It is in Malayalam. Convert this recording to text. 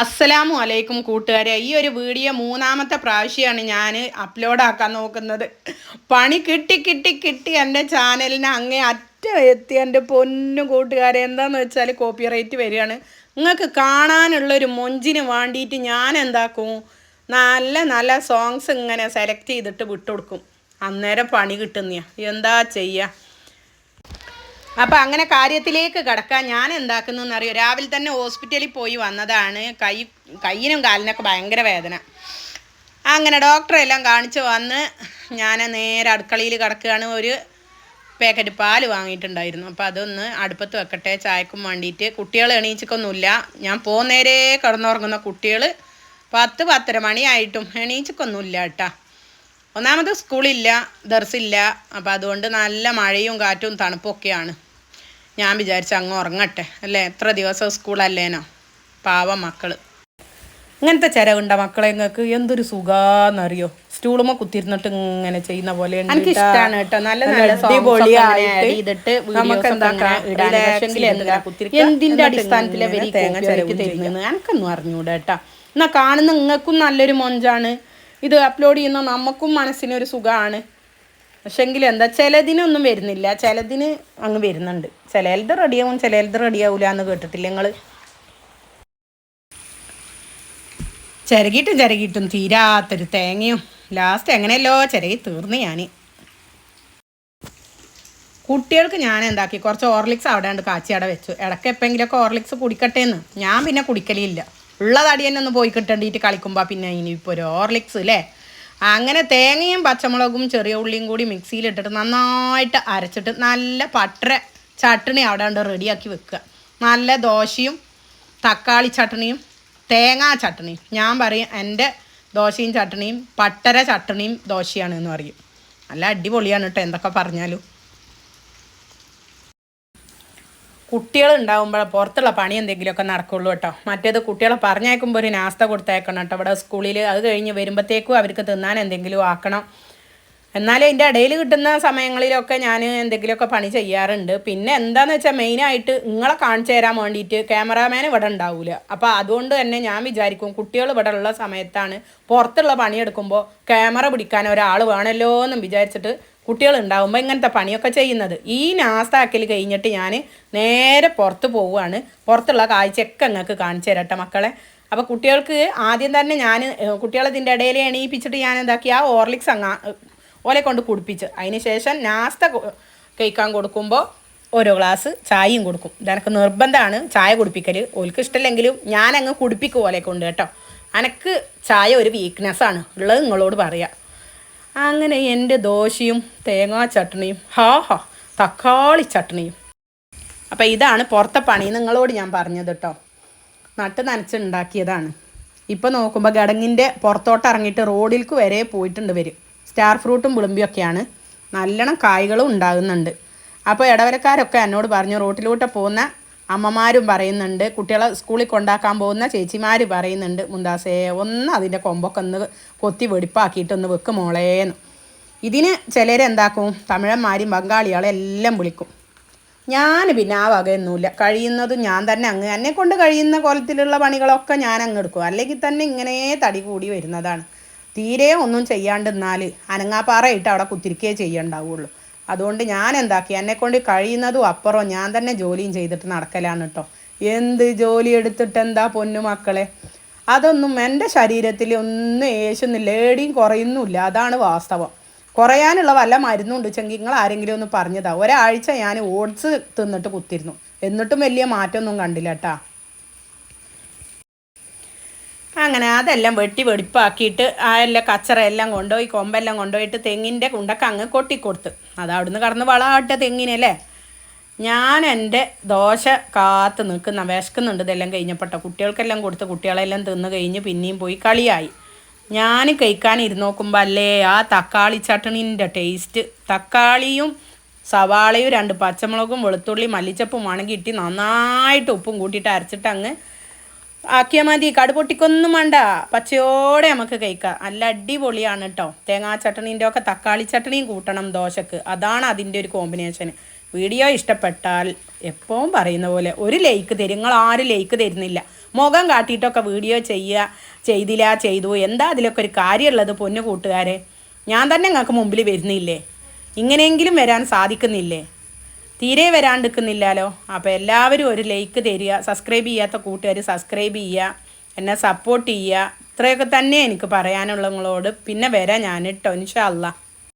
അസ്സലാമു അലൈക്കും കൂട്ടുകാരെ. ഈ ഒരു വീഡിയോ മൂന്നാമത്തെ പ്രാവശ്യമാണ് ഞാൻ അപ്ലോഡാക്കാൻ നോക്കുന്നത്. പണി കിട്ടി കിട്ടി കിട്ടി എന്റെ ചാനലിന് അങ്ങേ അറ്റം എത്തി എന്റെ പൊന്നു കൂട്ടുകാരെ. എന്താന്ന് വെച്ചാൽ കോപ്പിറൈറ്റ് വരികയാണ്. നിങ്ങൾക്ക് കാണാനുള്ളൊരു മൊഞ്ചിന് വേണ്ടിയിട്ട് ഞാൻ എന്താക്കും? നല്ല നല്ല സോങ്സ് ഇങ്ങനെ സെലക്ട് ചെയ്തിട്ട് വിട്ടുകൊടുക്കും അന്നേരം പണി കിട്ടുന്നയാ. എന്താ ചെയ്യുക അപ്പം അങ്ങനെ കാര്യത്തിലേക്ക് കിടക്കാൻ ഞാൻ എന്താക്കുന്നു അറിയോ രാവിലെ തന്നെ ഹോസ്പിറ്റലിൽ പോയി വന്നതാണ്. കൈ കയ്യിനും കാലിനൊക്കെ ഭയങ്കര വേദന. അങ്ങനെ ഡോക്ടറെ എല്ലാം കാണിച്ച് വന്ന് ഞാൻ നേരെ അടുക്കളയിൽ കിടക്കുകയാണ്. ഒരു പാക്കറ്റ് പാൽ വാങ്ങിയിട്ടുണ്ടായിരുന്നു. അപ്പോൾ അതൊന്ന് അടുപ്പത്ത് വെക്കട്ടെ ചായക്കും വേണ്ടിയിട്ട്. കുട്ടികൾ എണീച്ചിക്കൊന്നുമില്ല ഞാൻ പോകുന്നേരെ കിടന്നുറങ്ങുന്ന കുട്ടികൾ പത്ത് പത്തര മണിയായിട്ടും എണീച്ചിക്കൊന്നുമില്ല കേട്ടാ. ഒന്നാമത് സ്കൂളില്ല ദർസില്ല. അപ്പോൾ അതുകൊണ്ട് നല്ല മഴയും കാറ്റും തണുപ്പൊക്കെയാണ്. ഞാൻ വിചാരിച്ച അങ്ങ് ഉറങ്ങട്ടെ. അല്ലേ? എത്ര ദിവസം സ്കൂളല്ലേനോ? പാവ മക്കൾ ഇങ്ങനത്തെ ചിരവുണ്ട മക്കളെ നിങ്ങൾക്ക് എന്തൊരു സുഖാന്നറിയോ? സ്റ്റൂളുമ കുത്തിരുന്നിട്ട് ഇങ്ങനെ ചെയ്യുന്ന പോലെ എനിക്ക് ഇഷ്ടമാണ് കേട്ടോ. നല്ല നല്ല നമുക്ക് എന്തിന്റെ അടിസ്ഥാനത്തിലെ വരി തേങ്ങ ചിരവ് തരുന്നത് എനിക്കൊന്നും അറിഞ്ഞൂടാ കേട്ടാ. എന്നാ കാണുന്ന നിങ്ങൾക്കും നല്ലൊരു മൊഞ്ചാണ്. ഇത് അപ്ലോഡ് ചെയ്യുന്ന നമുക്കും മനസ്സിനൊരു സുഖമാണ് പക്ഷെങ്കിൽ എന്താ ചിലതിനൊന്നും വരുന്നില്ല. ചിലതിന് അങ്ങ് വരുന്നുണ്ട്. ചിലത് റെഡിയാവും ചിലത് റെഡിയാവില്ല എന്ന് കേട്ടിട്ടില്ല നിങ്ങൾ ചിരകിയിട്ടും ചിരകിയിട്ടും തീരാത്തൊരു തേങ്ങയും ലാസ്റ്റ് എങ്ങനെയല്ലോ ചിരകി തീർന്ന് ഞാൻ കുട്ടികൾക്ക് ഞാൻ എന്താക്കി കുറച്ച് ഓർലിക്സ് അവിടെ ഉണ്ട് കാച്ചി അവിടെ വെച്ചു. ഇടയ്ക്ക് എപ്പോഴെങ്കിലുമൊക്കെ ഓർലിക്സ് കുടിക്കട്ടെ എന്ന് ഞാൻ പിന്നെ കുടിക്കലില്ല. ഉള്ള തടി തന്നെ ഒന്ന് പോയി കിട്ടേണ്ടിയിട്ട് കളിക്കുമ്പോൾ പിന്നെ ഇനിയിപ്പോൾ ഒരു ഓർലിക്സ് അല്ലേ അങ്ങനെ തേങ്ങയും പച്ചമുളകും ചെറിയ ഉള്ളിയും കൂടി മിക്സിയിലിട്ടിട്ട് നന്നായിട്ട് അരച്ചിട്ട് നല്ല പട്ടര ചട്ടണി അവിടെ ഉണ്ട് റെഡിയാക്കി വെക്കുക. നല്ല ദോശയും തക്കാളി ചട്ടണിയും തേങ്ങാ ചട്ടണിയും ഞാൻ പറയും എന്റെ ദോശയും ചട്ടണിയും പട്ടര ചട്ടണിയും ദോശയാണ് എന്ന് പറയും. നല്ല അടിപൊളിയാണ് കേട്ടോ എന്തൊക്കെ പറഞ്ഞാലും. കുട്ടികൾ ഉണ്ടാകുമ്പോൾ പുറത്തുള്ള പണി എന്തെങ്കിലുമൊക്കെ നടക്കുള്ളൂ കേട്ടോ. മറ്റേത് കുട്ടികളെ പറഞ്ഞേക്കുമ്പോൾ ഒരു നാസ്ത കൊടുത്തേക്കണം കേട്ടോ. ഇവിടെ സ്കൂളിൽ അത് കഴിഞ്ഞ് വരുമ്പോഴത്തേക്കും അവർക്ക് തിന്നാൻ എന്തെങ്കിലും ആക്കണം. എന്നാലും എന്റെ ഇടയിൽ കിട്ടുന്ന സമയങ്ങളിലൊക്കെ ഞാൻ എന്തെങ്കിലുമൊക്കെ പണി ചെയ്യാറുണ്ട്. പിന്നെ എന്താണെന്ന് വെച്ചാൽ മെയിനായിട്ട് നിങ്ങളെ കാണിച്ചു തരാൻ വേണ്ടിയിട്ട് ക്യാമറാമാൻ ഇവിടെ ഉണ്ടാവില്ല അപ്പോൾ അതുകൊണ്ട് തന്നെ ഞാൻ വിചാരിക്കും കുട്ടികൾ ഇവിടെ ഉള്ള സമയത്താണ് പുറത്തുള്ള പണിയെടുക്കുമ്പോൾ ക്യാമറ പിടിക്കാൻ ഒരാൾ വേണമല്ലോ എന്നും വിചാരിച്ചിട്ട് കുട്ടികൾ ഉണ്ടാകുമ്പോൾ ഇങ്ങനത്തെ പണിയൊക്കെ ചെയ്യുന്നത്. ഈ നാസ്താക്കൽ കഴിഞ്ഞിട്ട് ഞാൻ നേരെ പുറത്ത് പോവുകയാണ്. പുറത്തുള്ള കാഴ്ചയൊക്കെ നിങ്ങൾക്ക് കാണിച്ചു തരട്ടെ മക്കളെ. അപ്പോൾ കുട്ടികൾക്ക് ആദ്യം തന്നെ ഞാൻ കുട്ടികളെ ഇതിന്റെ ഇടയിൽ എണീപ്പിച്ചിട്ട് ഞാൻ എന്താക്കി ആ ഓർലിക്സ് അങ്ങ് ഓലെ കൊണ്ട് കുടിപ്പിച്ച്. അതിന് ശേഷം നാസ്ത കഴിക്കാൻ കൊടുക്കുമ്പോൾ ഓരോ ഗ്ലാസ് ചായയും കൊടുക്കും. ഇതെനക്ക് നിർബന്ധമാണ് ചായ കുടിപ്പിക്കൽ ഓൽക്ക് ഞാൻ അങ്ങ് കുടിപ്പിക്കും ഓലെ കൊണ്ട് കേട്ടോ. അനക്ക് ചായ ഒരു വീക്ക്നെസ്സാണ് ഉള്ളത് നിങ്ങളോട് പറയാം. അങ്ങനെ എന്റെ ദോശയും തേങ്ങാ ചട്ണിയും ഹാ ഹാ തക്കാളി ചട്ണിയും അപ്പോൾ ഇതാണ് പുറത്തെ പണി നിങ്ങളോട് ഞാൻ പറഞ്ഞത് കേട്ടോ നട്ട് നനച്ചുണ്ടാക്കിയതാണ് ഇപ്പോൾ നോക്കുമ്പോൾ ഗടങ്ങിന്റെ പുറത്തോട്ട് ഇറങ്ങിയിട്ട് റോഡിൽക്ക് വരെ പോയിട്ടുണ്ട് വരും സ്റ്റാർ ഫ്രൂട്ടും വിളുമ്പിയൊക്കെയാണ്. നല്ലോണം കായ്കളും ഉണ്ടാകുന്നുണ്ട്. അപ്പോൾ ഇടവരക്കാരൊക്കെ എന്നോട് പറഞ്ഞു റോട്ടിലൂടെ പോകുന്ന അമ്മമാരും പറയുന്നുണ്ട് കുട്ടികളെ സ്കൂളിൽ കൊണ്ടാക്കാൻ പോകുന്ന ചേച്ചിമാർ പറയുന്നുണ്ട് മുന്താസേ ഒന്ന് അതിന്റെ കൊമ്പൊക്കെ ഒന്ന് കൊത്തി വെടിപ്പാക്കിയിട്ടൊന്ന് വെക്ക് മോളേന്ന് ഇതിന് ചിലരെന്താക്കും തമിഴന്മാരും ബംഗാളികളെ എല്ലാം വിളിക്കും. ഞാൻ പിന്നെ ആ വകയൊന്നുമില്ല. കഴിയുന്നതും ഞാൻ തന്നെ അങ്ങ് എന്നെ കൊണ്ട് കഴിയുന്ന കോലത്തിലുള്ള പണികളൊക്കെ ഞാൻ അങ്ങ് എടുക്കും. അല്ലെങ്കിൽ തന്നെ ഇങ്ങനെ തടി കൂടി വരുന്നതാണ്. തീരെ ഒന്നും ചെയ്യാണ്ടിരുന്നാൽ അനങ്ങാപ്പാറയിട്ട് അവിടെ കുത്തിരിക്കേ ചെയ്യണ്ടാവുള്ളൂ. അതുകൊണ്ട് ഞാൻ എന്താക്കി? എന്നെ കൊണ്ട് കഴിയുന്നതും അപ്പുറം ഞാൻ തന്നെ ജോലിയും ചെയ്തിട്ട് നടക്കലാണ് കേട്ടോ എന്ത് ജോലി എടുത്തിട്ട് എന്താ പൊന്നു മക്കളെ? അതൊന്നും എന്റെ ശരീരത്തിൽ ഒന്നും ഏശുന്നില്ല ഏടിയും കുറയുന്നുമില്ല. അതാണ് വാസ്തവം. കുറയാനുള്ള വല്ല മരുന്നുണ്ട് ചെങ്കിൽ നിങ്ങൾ ആരെങ്കിലും ഒന്ന് പറഞ്ഞതാ. ഒരാഴ്ച ഞാൻ ഓട്സ് തിന്നിട്ട് കുത്തിരുന്നു. എന്നിട്ടും വലിയ മാറ്റമൊന്നും കണ്ടില്ല കേട്ടാ അങ്ങനെ അതെല്ലാം വെട്ടി വെടിപ്പാക്കിയിട്ട് ആ എല്ലാം കച്ചറ എല്ലാം കൊണ്ടുപോയി കൊമ്പെല്ലാം കൊണ്ടുപോയിട്ട് തെങ്ങിന്റെ കുണ്ടൊക്കെ അങ്ങ് കൊട്ടിക്കൊടുത്ത്. അത് അവിടുന്ന് കടന്ന് വളാട്ട തെങ്ങിനല്ലേ ഞാൻ എന്റെ ദോശ കാത്ത് നിൽക്കുന്ന വിശക്കുന്നുണ്ട് ഇതെല്ലാം കഴിഞ്ഞപ്പെട്ട. കുട്ടികൾക്കെല്ലാം കൊടുത്ത് കുട്ടികളെല്ലാം തിന്ന് കഴിഞ്ഞ് പിന്നെയും പോയി കളിയായി. ഞാൻ കഴിക്കാൻ ഇരുന്ന് നോക്കുമ്പോൾ അല്ലേ ആ തക്കാളി ചട്ടണീന്റെ ടേസ്റ്റ്. തക്കാളിയും സവാളയും രണ്ട് പച്ചമുളകും വെളുത്തുള്ളി മല്ലിച്ചപ്പും ആണെങ്കിൽ ഇട്ടി നന്നായിട്ട് ഉപ്പും കൂട്ടിയിട്ട് അരച്ചിട്ട് അങ്ങ് ആക്കിയാൽ മതി. കടുപൊട്ടിക്കൊന്നും വേണ്ട. പച്ചയോടെ നമുക്ക് കഴിക്കാം. നല്ല അടിപൊളിയാണ് കേട്ടോ തേങ്ങാ ചട്ടണീന്റെ ഒക്കെ തക്കാളി ചട്ടണിയും കൂട്ടണം ദോശക്ക്. അതാണ് അതിന്റെ ഒരു കോമ്പിനേഷൻ വീഡിയോ ഇഷ്ടപ്പെട്ടാൽ എപ്പോഴും പറയുന്ന പോലെ ഒരു ലൈക്ക് തരും. നിങ്ങൾ ആരും ലൈക്ക് തരുന്നില്ല. മുഖം കാട്ടിയിട്ടൊക്കെ വീഡിയോ ചെയ്യുക ചെയ്തില്ല ചെയ്തു. എന്താ അതിലൊക്കെ ഒരു കാര്യമുള്ളത് പൊന്നു കൂട്ടുകാരെ? ഞാൻ തന്നെ നിങ്ങൾക്ക് മുമ്പിൽ വരുന്നില്ലേ? ഇങ്ങനെയെങ്കിലും വരാൻ സാധിക്കുന്നില്ലേ? തീരെ വരാണ്ടിരിക്കുന്നില്ലല്ലോ. അപ്പോൾ എല്ലാവരും ഒരു ലൈക്ക് തരിക സബ്സ്ക്രൈബ് ചെയ്യാത്ത കൂട്ടുകാർ സബ്സ്ക്രൈബ് ചെയ്യുക എന്നെ സപ്പോർട്ട് ചെയ്യുക. ഇത്രയൊക്കെ തന്നെ എനിക്ക് പറയാനുള്ളവങ്ങളോട്. പിന്നെ വരാം ഞാൻ കേട്ടോ ഇൻഷാ അല്ലാ